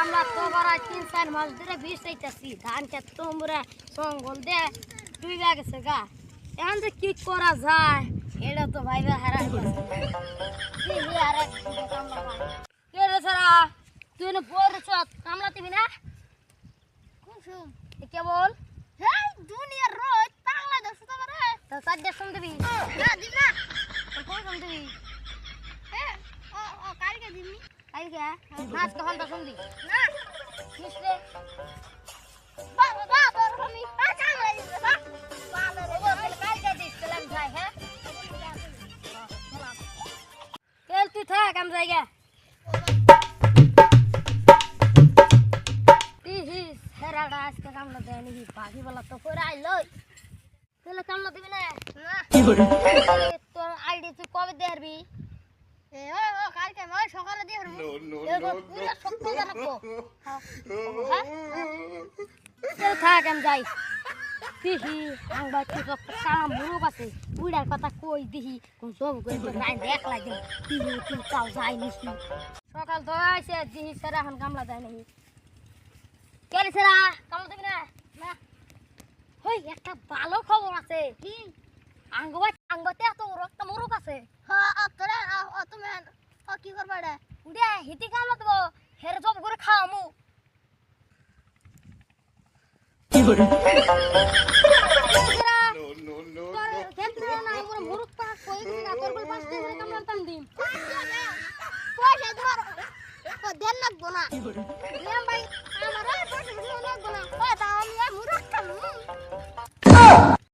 আমরা তো করা তিন চার মাস ধরে বিষ চাইতেছি ধান ক্ষেত তোমরা সঙ্গল দে দুই গেছে গা। এখন যে কি করা যায় এটা তো ভাই হারা কে রে সারা তুই না কামলা দিবি না? কুসুম কে বল? হেই দুনিয়ার রোজ পাগলা দছ তো তো সাজ্জা শুন দিবি। না দিবি না। কোন শুন দিবি? এ ও ও কালকে দিবি। কালকে নাচ কখন তো শুন দি না কিসরে বাবা বাবা আমি পাঁচা লাগি বাবা বাবা বাবা কালকে দিস চলাম যাই হ্যাঁ কেল তুই থাক আমি যাই তিহিস হেরাটা আজকে কামলা দেয় নাকি পাখি বলা তো করে আইলো তাহলে কামলা দিবি না না এ, তোর আইডি তুই কবে দেখবি এ ও ও কালকে মই সকালে দিয়ে হ্যাঁ। চল থাক আমি যাই। দিহি আংবা তুই কাম মুরুক আছে। উড়ার কথা কই দিহি? কোন সব করে তো রাই দেখ লাগে দিহি তুই যাই নিছি সকাল তো আইছে দিহি সেরা এখন কামলা যায় নাকি কেন সেরা? কামলা দিবি না? না। হই একটা ভালো খবর আছে। কি? আঙ্গবা আঙ্গতে কি করবা রে? উড়ে হিতি কামলা দেবো হের জব করে? খাওয়ামু দেন লাগবো না। আমার পয়সা লাগবো না।